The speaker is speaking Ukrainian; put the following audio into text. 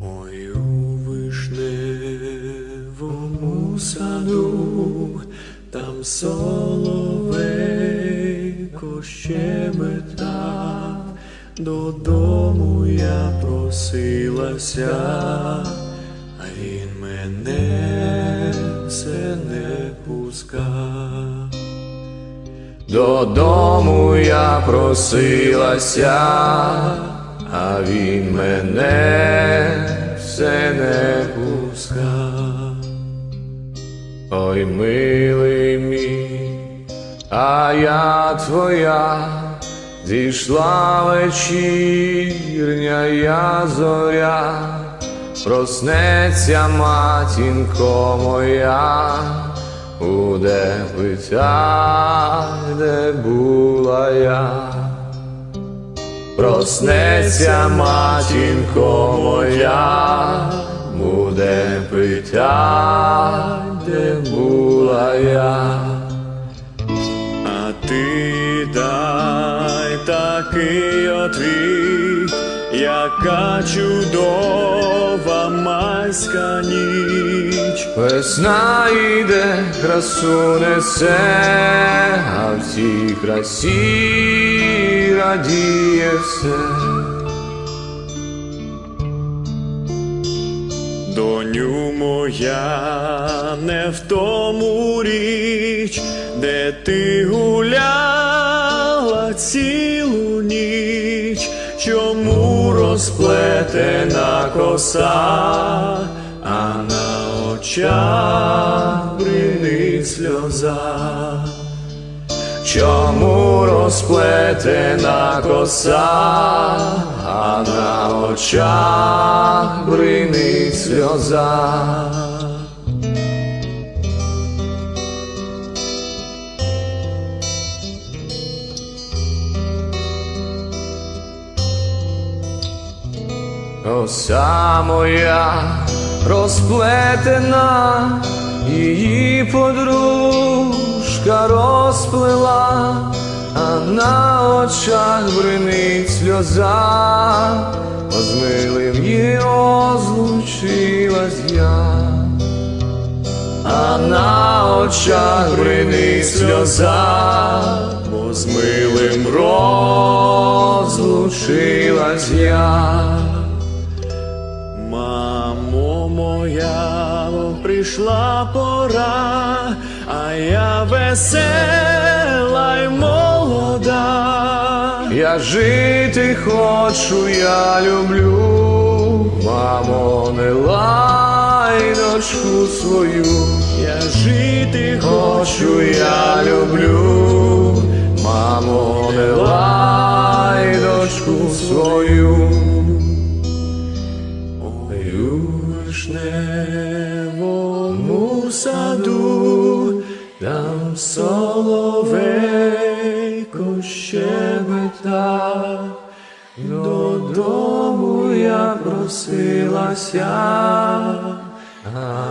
Ой, у вишневому саду, там соловейко щебетав, додому я просилася, а він мене все не пускав. Додому я просилася, а він мене все не пускав. Ой, милий мій, а я твоя, зійшла вечірня я зоря, проснеться матінко моя, буде питать, де була я. Проснеться матінко моя, буде пиття, де була я. А ти дай такий отвіт, яка чудова майська ніч. Весна йде, красу несе, а в цій красі радіє все. Доню моя, не в тому річ, де ти гуляла цілу ніч, чому розплетена коса, а на очах бринить сльоза. Чому розплетена коса, а на очах бринить сльоза? Коса моя розплетена, її подружка розплела, а на очах бринить сльоза, милим її розлучилась я, а на очах бринить сльоза, бо з милим розлучилась я. Моя, прийшла пора, а я весела й молода. Я жити хочу, я люблю, мамо, не лай дочку свою. Я жити хочу, я люблю, вишневому саду, там соловейко щебетав, додому я просилася, а